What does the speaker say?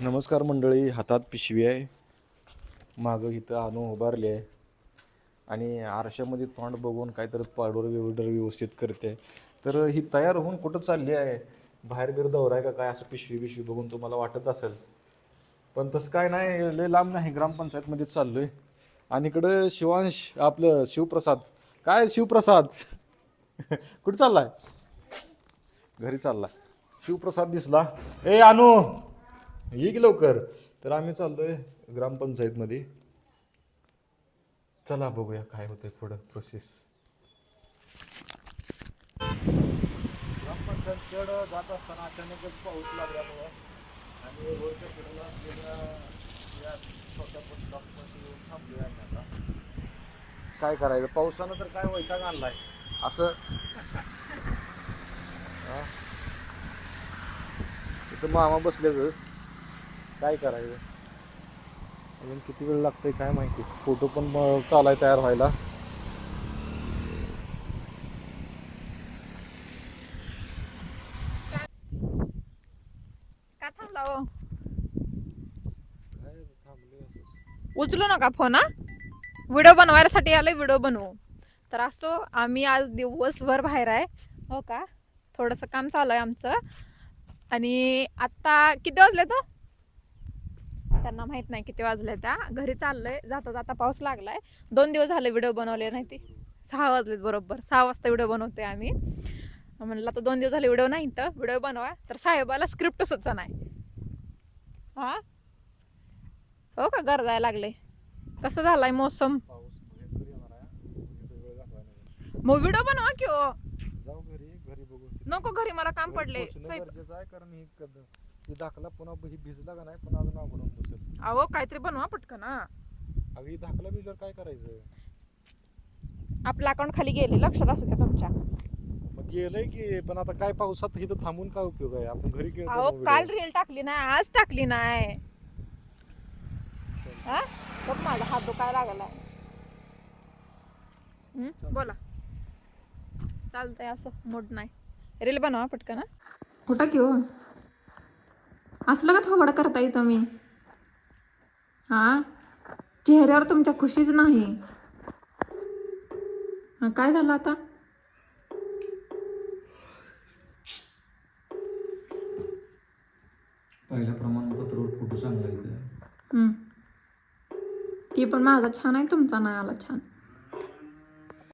नमस्कार मंडळी हातात पिशवी आहे. मागं इथं आणून उभारली आहे. आणि आरशामध्ये तोंड बघून काहीतरी पाडवर विवडर व्यवस्थित करते. तर ही तयार होऊन कुठं चालली आहे? बाहेर बिर दौरा आहे का काय? असं पिशवी बिशवी बघून तुम्हाला वाटत असेल. पण तसं काय नाही लय लांब नाही ग्रामपंचायतमध्ये चाललो आहे आणि इकडं शिवांश आपलं शिवप्रसाद. काय शिवप्रसाद? कुठं चाललाय? घरी चालला शिवप्रसाद दिसला. ए अनु! ये की लवकर. तर आम्ही चाललो आहे ग्रामपंचायतमध्ये. चला बघूया काय होतंय पुढं प्रोसेस ग्रामपंचायतकडं जात असताना अचानकच पाऊस लागल्यामुळं आणि रोडच्या असलेल्या या छोट्या येऊन आता. काय करायचं? पावसानं तर काय वैताग आणलाय. असं. इथं मामा बसलेच काय करायचं? अजून किती वेळ लागतोय काय माहिती. फोटो पण चालाय तयार व्हायला. का थांबला हो? उचलू नका फोन हा? व्हिडिओ बनवायसाठी आलोय व्हिडिओ बनवू. तर असो आम्ही आज दिवसभर बाहेर आहे. हो का? थोडंसं काम चालू आहे आमचं. आणि आत्ता किती वाजले तो त्यांना माहीत नाही किती वाजले त्या घरी चाललंय जाता जाता पाऊस लागलाय. दोन दिवस झाले व्हिडिओ बनवले नाही ते. सहा वाजलेत बरोबर. सहा वाजता व्हिडिओ बनवते आम्ही. म्हणलं आता दोन दिवस झाले व्हिडिओ नाही तर व्हिडिओ बनवा. तर साहेबाला स्क्रिप्ट सुद्धा नाही हा? हो का? गरजायला लागले. कसं झालाय मोसम. मग व्हिडिओ बनवा की हो. नको घरी मला काम पडले. कारण ही ही दाखला पुन्हा ही भिजला का नाही पण अजून अवघड होऊन बसेल. अहो काहीतरी बनवा पटकन हा. अगं ही दाखला भिजल्यावर काय करायचं? आपलं अकाउंट खाली गेले लक्षात असू द्या तुमच्या. मग गेलंय की पण आता काय पावसात इथं थांबून काय उपयोग आहे? आपण घरी गेलो अहो काल रील टाकली नाही आज टाकली नाही. हा? बघ माझा हात दुखायला लागलाय. हम्म, बोला. चालतंय असं मोड नाही. रील बनवा पटकन कुठं घेऊ असलं का थोबड करता येतं मी हा? चेहऱ्यावर तुमच्या खुशीच नाही. हा काय झालं आता? पहिल्या प्रमाणपत्रावर फोटो चांगला येते. ती पण माझा छान आहे तुमचा नाही आला छान.